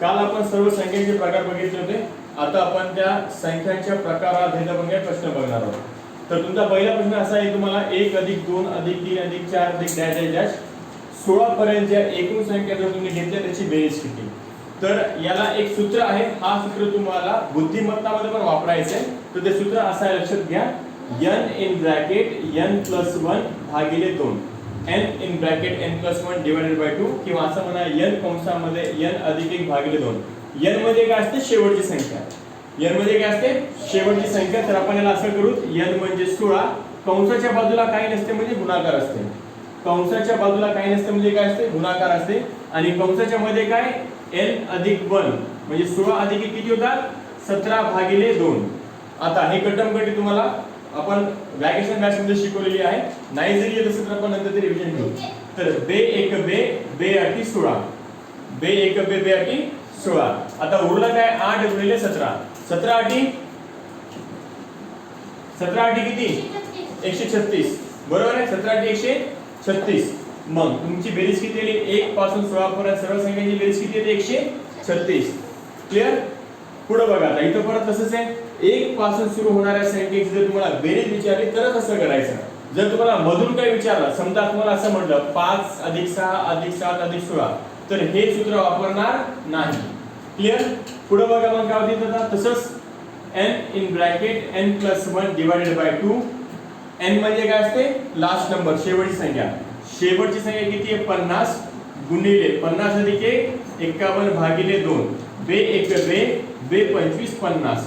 काल आपण सर्व संख्यांचे प्रकार बघितले होते. आता आपण त्या संख्यांच्या प्रकारात प्रश्न बघणार आहोत. तर तुमचा पहिला प्रश्न असा आहे तुम्हाला एक अधिक दोन अधिक तीन अधिक चार अधिक डॅश डॅश डॅश सोळा पर्यंत ज्या एकूण संख्या जर तुम्ही घेतल्या त्याची बेरीज किती? तर याला एक सूत्र आहे. हा सूत्र तुम्हाला बुद्धिमत्तामध्ये पण वापरायचं आहे. तर ते सूत्र असं आहे लक्षात घ्या. N in bracket N plus one भागिले दोन. N in bracket N plus one divided by two किंवा असं म्हणा एन कंसामध्ये एन अधिक एक भागिले दोन. एनमध्ये काय असते? शेवटची संख्या. एनमध्ये काय असते? शेवटची संख्या. तर आपण याला असं करू एन म्हणजे सोळा. कंसाच्या बाजूला काही नसते म्हणजे गुणाकार असते. कंसाच्या बाजूला काही नसते म्हणजे काय असते? गुणाकार असते. आणि कंसाच्या मध्ये काय? एन अधिक वन म्हणजे सोळा अधिक एक किती होतात? सतरा भागिले दोन. आता हे कटमकटी तुम्हाला आपण वॅकेशन बॅच मध्ये शिकवलेली आहे. नाही जरी येत असेल तर आपण नंतर ते रिव्हिजन घेऊ. तर बे एक बे बे अटी सोळा. बे एक बे बे अटी सोळा. आता उरलं काय? आठ गुणिले सतरा. सतरा अटी? सतरा अटी किती? एकशे छत्तीस. बरोबर आहे? सतरा अटी एकशे छत्तीस. मग तुमची बेरीज किती आली? एक पासून सोळा पर्यंत सर्व संख्यांची बेरीज किती येते एकशे छत्तीस. क्लिअर पुढे बघा आता. इथं परत तसंच आहे. एक पासून सुरू होणाऱ्या सेंटेन्स जर तुम्हाला बेरीज विचारली तरच असं करायचं. जर तुम्हाला मधून काही विचारलं समजा तुम्हाला असं म्हटलं पाच अधिक सहा अधिक सात अधिक सोळा तर हे सूत्र वापरणार नाही. क्लिअर पुढे बघा मग काय होते तसंच N in bracket N plus one divided by two N म्हणजे काय असते? लास्ट नंबर शेवटची संख्या. शेवटची संख्या किती आहे? पन्नास गुणिले पन्नास अधिक एक एकावन्न भागिले दोन. बे एक बे बे पंचवीस पन्नास.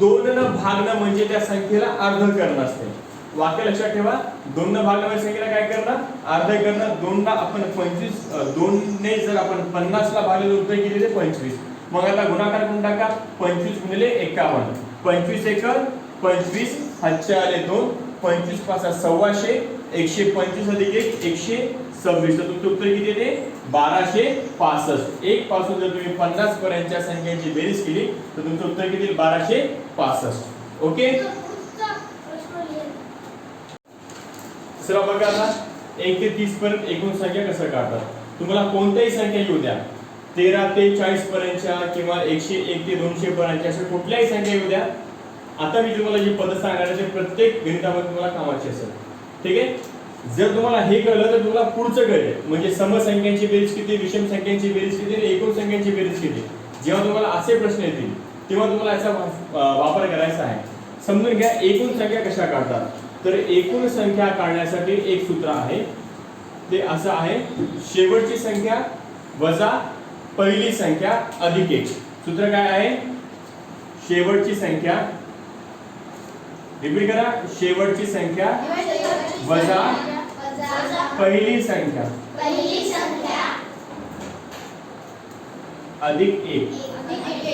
दोन न भागणं म्हणजे त्या संख्येला अर्ध करणं असते. वाक्य लक्षात ठेवा. दोन न भागणं म्हणजे संख्येला काय करणं? अर्ध करणं. दोनला आपण पंचवीस दोनने जर आपण पन्नास ला भागले रुपये उत्तर ते पंचवीस. मग आता गुणाकार करून टाका. पंचवीस गुणिले एकावन्न. पंचवीस एकर पंचवीस हातचे आले दोन. पंचवीस पाच सव्वाशे. एकशे पंचवीस अधिक एक एकशे सव्वीस. तर तुमचं उत्तर किती येते? बाराशे पासष्ट. एक पासून जर तुम्ही पन्नास पर्यंतच्या संख्यांची बेरीज केली तर तुमचं उत्तर किती? बाराशे पासष्ट. ओके? दुसरा बघा आता. एक ते तीस पर्यंत एकूण संख्या कसं काढतात? तुम्हाला कोणत्याही संख्या येऊ द्या. तेरा ते चाळीस पर्यंतच्या किंवा एकशे एक ते दोनशे पर्यंतच्या अशा कुठल्याही संख्या येऊ द्या. आता मी तुम्हाला जी पद्धत सांगणार ते प्रत्येक गणितामध्ये तुम्हाला कामाची असेल. ठीक आहे? जर तुम्हाला हे कळलं तर तुम्हाला पुढचं कळेल. म्हणजे समसंख्यांची बेरीज किती विषम संख्यांची बेरीज किती आणि एकूण संख्यांची बेरीज किती? जेव्हा तुम्हाला असे प्रश्न येतील तेव्हा तुम्हाला याचा वापर करायचा आहे. समजून घ्या एकूण संख्या कशा काढतात? तर एकूण संख्या काढण्यासाठी एक सूत्र आहे. ते असं आहे शेवटची संख्या वजा पहिली संख्या अधिक एक. सूत्र काय आहे? शेवटची संख्या रिपीट करा. शेवटची संख्या. वजा. पहिली संख्या. अधिक एक.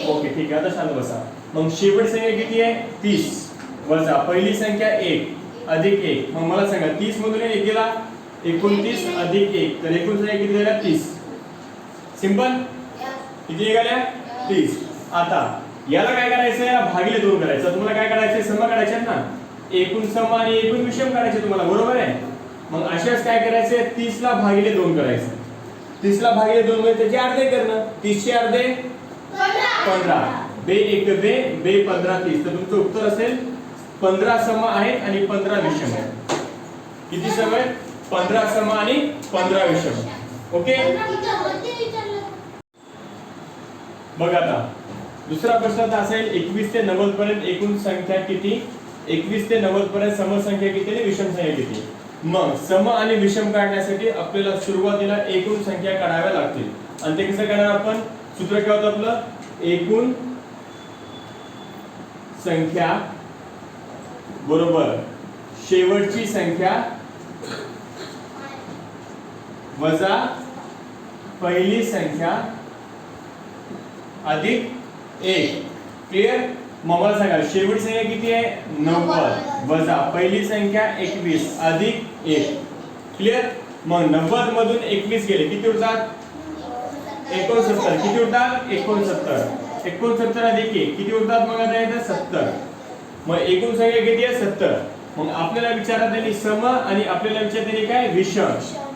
ओके ठीक आहे. आता शांत बसा. मग शेवट संख्या किती आहे? तीस. वजा. पहिली संख्या एक. अधिक एक. मग मला सांगा तीस मधून एक गेला. एकोणतीस अधिक एक. तर एकूण संख्या किती झाल्या? तीस. सिंपल? किती निघाल्या? तीस. आता. याला काय करायचं? याला भागिले दोन करायचं. तुम्हाला काय करायचंय? सम काढायचे ना? एकूण सम आणि एकूण विषम काढायचे तुम्हाला. बरोबर आहे? मग अशाच काय करायचे? तीस ला भागिले दोन करायचं. तीस ला भागिले दोन म्हणजे त्याचे अर्धे करणं. तीसचे अर्धे पंधरा. बे एक बे बे पंधरा तीस. तर तुमचं उत्तर असेल पंधरा सम आहे आणि पंधरा विषम आहे. किती सम आहे? पंधरा सम आणि पंधरा विषम. ओके? बघ आता. दुसरा प्रश्न आता असेल एकवीस ते नव्वद पर्यंत एकूण संख्या किती? एकवीस ते नव्वद पर्यंत समसंख्या किती आणि विषम संख्या किती? मग सम आणि विषम काढण्यासाठी आपल्याला सुरुवातीला एकूण संख्या काढाव्या लागतील. आणि ते कसं करणार आपण? सूत्र काय होतं आपलं? एकूण संख्या बरोबर. शेवटची संख्या वजा पहिली संख्या अधिक एक. क्लिअर मग मला सांगा शेवटची संख्या किती आहे? नव्वद. वजा. पहिली संख्या एकवीस अधिक एक. क्लिअर मग नव्वद मधून एकवीस गेले. किती उरतात? एकोणसत्तर. किती उरतात? एकोणसत्तर. एकोणसत्तर अधिक एक. किती उरतात मग आता येतं सत्तर. मग एकूण संख्या किती आहे? सत्तर. मग आपल्याला विचारात आली सम आणि आपल्याला विचारात आली काय? विषम.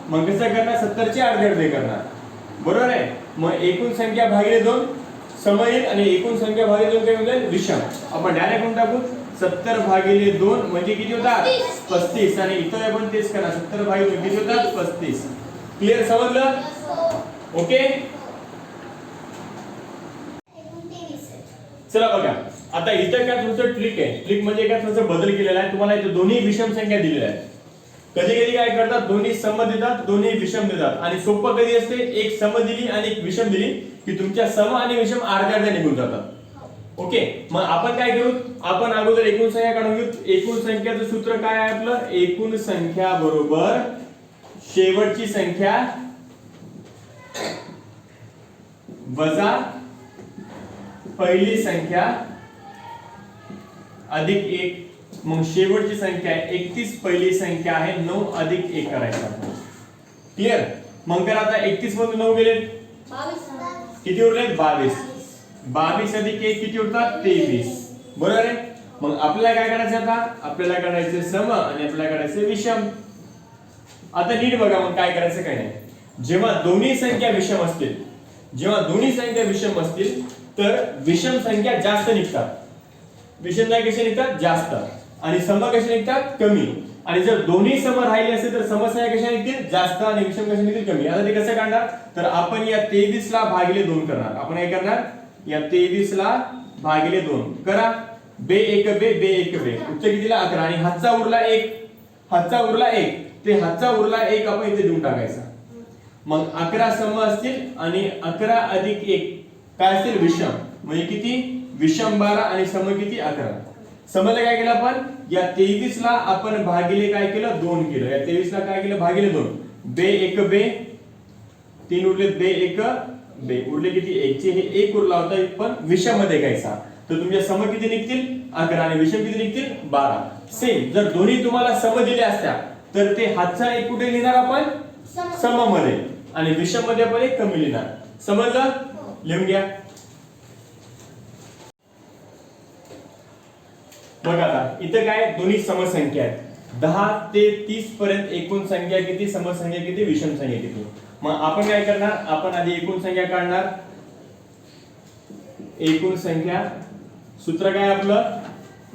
मग कसं करणार? सत्तरचे अर्धे अर्धे करणार. बरोबर आहे? मग एकूण संख्या भागिले दोन. समयेल आणि एकूण संख्या भागिले दोन काय जाईल विषम. आपण डायरेक्ट म्हणून टाकू. सत्तर भागिले दोन म्हणजे किती होतात? पस्तीस. आणि इथं आपण तेच करा सत्तर भागिले किती होतात? पस्तीस. क्लिअर समजलं? ओके चला बघा. आता इथं काय तुमचं ट्रिक आहे. ट्रिक म्हणजे काय? थोडस बदल केलेला आहे. तुम्हाला इथे दोन्ही विषम संख्या दिलेल्या आहेत. कधी कधी काय करतात? दोन्ही सम देतात दोन्ही विषम देतात. आणि सोपं कधी असते? एक सम दिली आणि एक विषम दिली. की तुमच्या सम आणि विषम अर्ध्या अर्ध्या निघून जातात. ओके? मग आपण काय करू? आपण अगोदर एकूण संख्या काढून घेऊ. एकूण संख्याचं सूत्र काय आहे आपलं? एकूण संख्या बरोबर शेवटची संख्या वजा पहिली संख्या अधिक एक. मग शेवटची संख्या आहे एकतीस पहिली संख्या आहे नऊ अधिक एक करायचा. क्लिअर मग तर आता एकतीस मधून नऊ गेले. किती उरले बावीस. बावीस अधिक एक किती उरतात? तेवीस. बरोबर आहे? मग आपल्याला काय करायचं आता? आपल्याला करायचे सम आणि आपल्याला करायचे विषम. आता नीट बघा मग काय करायचं काय नाही. जेव्हा दोन्ही संख्या विषम असतील जेव्हा दोन्ही संख्या विषम असतील तर विषम संख्या जास्त निघतात. विषम संख्या कशी निघतात? जास्त. आणि सम कशा निघतात? कमी. आणि जर दोन्ही सम राहिले असेल तर समस्या कशा निघतील जास्त आणि विषम कशा निघतील कमी. आता ते कसं काढणार? तर आपण या तेवीस ला भागिले दोन करणार. आपण काय करणार? या तेवीस ला भागिले दोन. करा. बे एक बे बे एक बे. उच्च कितीला? अकरा. आणि हातचा उरला एक. हातचा उरला एक. ते हातचा उरला एक आपण इथे देऊन टाकायचा. मग अकरा सम असतील आणि अकरा अधिक एक. काय असतील? विषम. म्हणजे किती? विषम बारा आणि सम किती? अकरा. समजलं काय केलं आपण? या तेवीस ला आपण भागिले काय केलं? दोन केलं. या तेवीस ला काय केलं? भागिले दोन. बे एक बे. तीन उरले बे एक. बे उरले किती? एकचे हे एक उरला होता. पण विषममध्ये घ्यायचा. तर तुमच्या सम किती निघतील? अकरा. आणि विषम किती निघतील? बारा. सेम जर दोन्ही तुम्हाला सम दिल्या असत्या तर ते हातचा एक कुठे लिहिणार आपण? सम. मध्ये आणि विषममध्ये आपण एक कमी लिहिणार. समजलं? लिहून घ्या. बघा आता इथं काय दोन्ही समसंख्या आहेत. दहा ते तीस पर्यंत एकूण संख्या किती समसंख्या किती विषम संख्या किती? मग आपण काय करणार? आपण आधी एकूण संख्या काढणार. एकूण संख्या सूत्र काय आपलं?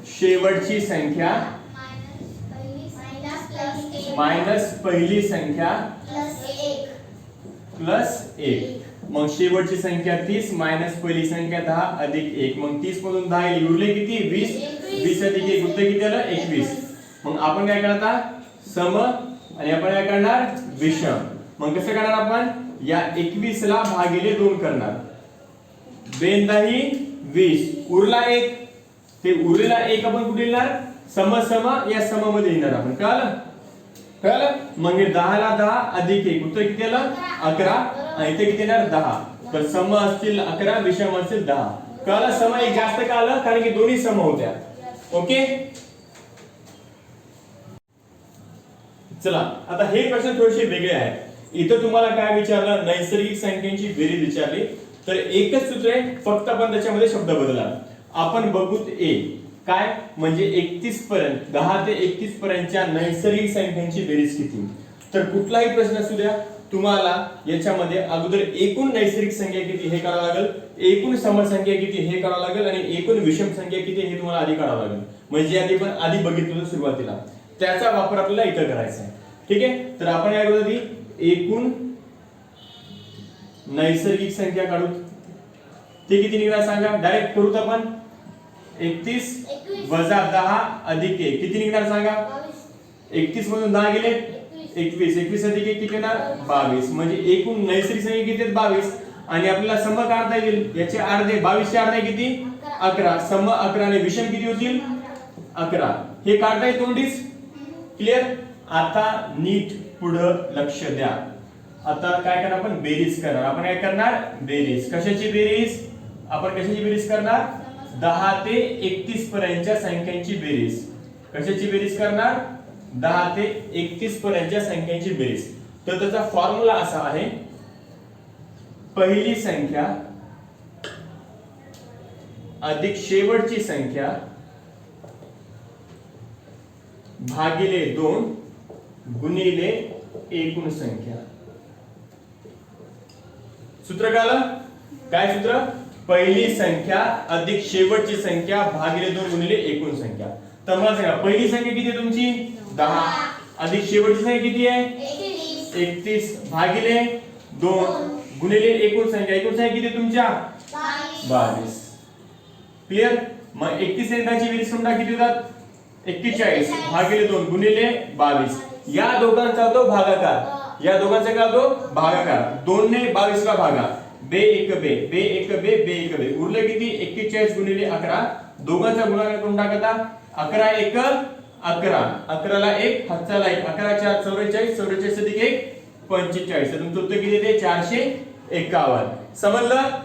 शेवटची संख्या. मायनस पहिली संख्या. प्लस एक. मग शेवटची संख्या तीस मायनस पहिली संख्या दहा अधिक एक. मग तीस मधून दहा गेली उरले किती? वीस. वीस अधिक एक उत्तर किती आलं? एकवीस. मग आपण काय करणार सम आणि आपण काय करणार? विषम. मग कसं करणार आपण? या एकवीस ला भागिले दोन करणार. बेंदाही वीस. उरला एक. ते उरलेला एक आपण कुठे येणार सम सम या सममध्ये येणार आपण. कळलं? कळलं? मग हे दहा ला दहा अधिक एक. उत्तर किती आलं? अकरा. इथे किती येणार? दहा. तर सम असतील अकरा विषम असतील दहा. कळलं? सम एक जास्त का आलं? कारण की दोन्ही सम होत्या. ओके? चला आता हे प्रश्न थोडेसे वेगळे आहेत. इथं तुम्हाला काय विचारलं? नैसर्गिक संख्यांची बेरीज विचारली. तर एकच सूत्र आहे फक्त आपण त्याच्यामध्ये शब्द बदला आपण बघू ए. काय? म्हणजे एकतीस पर्यंत दहा ते एकतीस पर्यंतच्या नैसर्गिक संख्यांची बेरीज किती? तर कुठलाही प्रश्न असू द्या तुम्हाला याच्यामध्ये अगोदर एकूण नैसर्गिक संख्या किती हे करावं लागेल एकूण समसंख्या किती हे करावं लागेल आणि एकूण विषम संख्या किती हे तुम्हाला आधी काढावं लागेल. म्हणजे आधी पण आधी बघितलं सुरुवातीला. त्याचा वापर आपल्याला इथं करायचा आहे. ठीक आहे? तर आपण काय करू आधी एकूण नैसर्गिक संख्या काढू. ते किती निघणार सांगा? डायरेक्ट करूत आपण. एकतीस वजा दहा अधिक एक. किती निघणार सांगा? एकतीस मधून दहा गेले. एकवीस. एकवीस अधिक एक किती येणार बावीस. म्हणजे एकूण नैसर्गिक संख्या किती आहेत? बावीस. आणि आपल्याला सम काढता येईल? याचे अर्धे बावीसचे अर्धे किती? अकरा. सम अकरा आणि विषम किती होतील? अकरा. हे काढता येईल तोंडीच क्लिअर आता नीट पुढं लक्ष द्या. आता काय करणार आपण? बेरीज करणार. आपण काय करणार? बेरीज. कशाची बेरीज? आपण कशाची बेरीज करणार? दहा ते एकतीस पर्यंतच्या संख्यांची बेरीज. कशाची बेरीज करणार? दहा ते एकतीस पर्यंतच्या संख्यांची बेरीज. तर त्याचा फॉर्म्युला असा आहे. पहिली संख्या अधिक शेवटची संख्या भागिले दोन गुणिले एकूण संख्या. सूत्र काय काय सूत्र? पहिली संख्या अधिक शेवटची संख्या भागिले दोन गुणिले एकूण संख्या. तर मला सांगा पहिली संख्या किती तुमची? दहा. अधिक शेवटची संख्या किती आहे? एकतीस. भागिले दोन. गुणिले एकूण संख्या. एकूण संख्या किती आहे तुमच्या? बावीस. क्लिअर मग एकतीस अंकाची बेरीज समजा किती होतात? एक्केचाळीस. भागिले दोन. गुणिले बावीस. या दोघांचा होतो भागाकार. या दोघांचा काय होतो? भागाकार. दोन ने बावीस ला भागा. बे एक बे. बे एक बे बे एक बे. उरले किती? एक्केचाळीस गुणिले अकरा. दोघांचा गुणाकार करून टाकता? अकरा एक. अकरा. अकराला एक हातचाला एक. अकरा चार चौवेचाळीस चौवेचाळीस अधिक एक पंचेचाळीस. तुमचं उत्तर किती येते? चारशे एकावन्न. समजलं?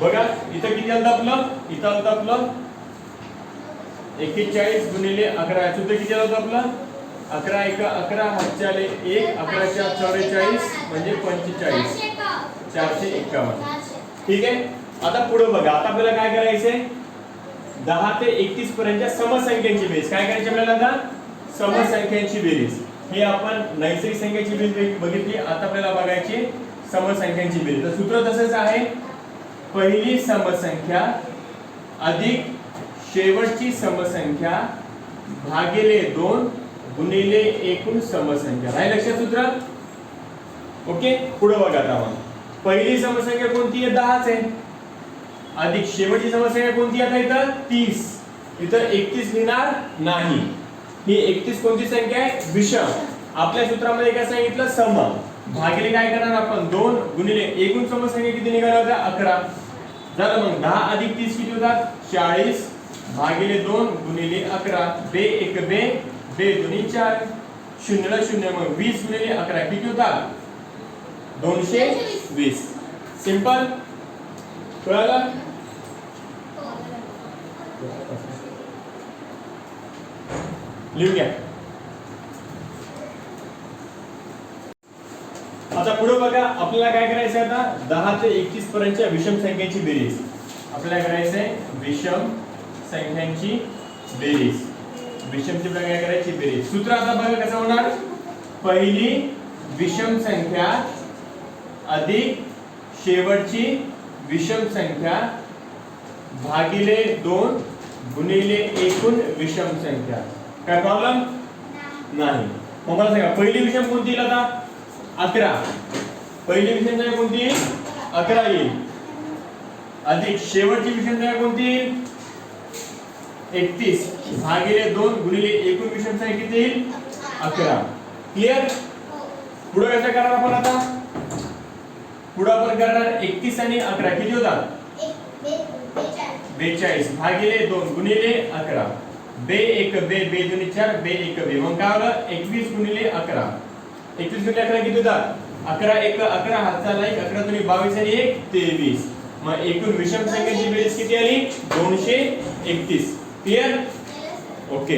बघा इथं किती आलं आपलं इथं आलं आपलं एक्केचाळीस गुणिले अकरा. सुद्धा किती आलं आपलं अकरा एक अकरा हातच्याले एक अकराच्या चौवेचाळीस म्हणजे पंचेचाळीस. चारशे एकावन्न. ठीक आहे? आता पुढे बघा. आता आपल्याला काय करायचंय? दहा ते एकतीस पर्यंतच्या समसंख्यांची बेरीज. काय करायची आपल्याला आता? समसंख्यांची बेरीज. हे आपण नैसर्गिक संख्येची बेरीज बघितली. आता आपल्याला बघायची समसंख्यांची बेरीज. तर सूत्र तसंच आहे. पहिली समसंख्या अधिक शेवटची समसंख्या भागिले दोन गुणिले एकूण समसंख्या. नाही लक्षात सूत्र? ओके? पुढे बघा आता मग पहिली समसंख्या कोणती आहे? दहाच आहे. अधिक शेवटची समस्या कोणती आता इथं? तीस. इथं एकतीस लिहिणार नाही. ही एकतीस कोणती संख्या आहे? विषम. आपल्या सूत्रामध्ये काय सांगितलं? सम. भागिले काय करणार आपण? दोन गुणिले एकूण समसंख्या किती निघाल्या होत्या? अकरा. झालं मग दहा अधिक तीस किती होतात? चाळीस. भागिले दोन गुणिले अकरा. बे एक बे. बे दोन्ही चार. शून्यला शून्य मग वीस गुणिले अकरा. किती होतात? दोनशे वीस. सिंपल? कळालं लिहून घ्या. आता पुढे बघा आपल्याला काय करायचं आहे आता? दहा ते एकतीस पर्यंतच्या विषम संख्येची बेरीज. आपल्याला करायचं आहे विषम संख्यांची बेरीज. विषमची आपल्याला काय करायची? बेरीज. सूत्र आता बघा कसं होणार? पहिली विषम संख्या अधिक शेवटची विषम संख्या भागिले दोन गुणिले एकूण विषम संख्या. काय प्रॉब्लेम नाही. मग मला सांगा पहिली विषम कोणती येईल आता अकरा. पहिली विषम संख्या कोणती? येईल अकरा येईल. अधिक शेवटची विषम संख्या कोणती? येईल एकतीस. भागिले दोन गुणिले एकूण विषम संख्या किती येईल? अकरा. क्लिअर पुढे कसं करणार आपण आता? पुढे आपण करणार एकतीस आणि अकरा. किती होतात? बेचाळीस. भागिले दोन गुणिले अकरा. बे एक बे बे दोन्ही चार बे एक बे. मग काय आलं एकवीस गुणिले अकरा. एकवीस गुणिले अकरा किती होतात? अकरा एक अकरा हातचा एक अकरा दोन्ही बावीस आणि एक तेवीस. मग एकूण विषम संख्येची बेरीज किती आली? दोनशे एकतीस. Clear okay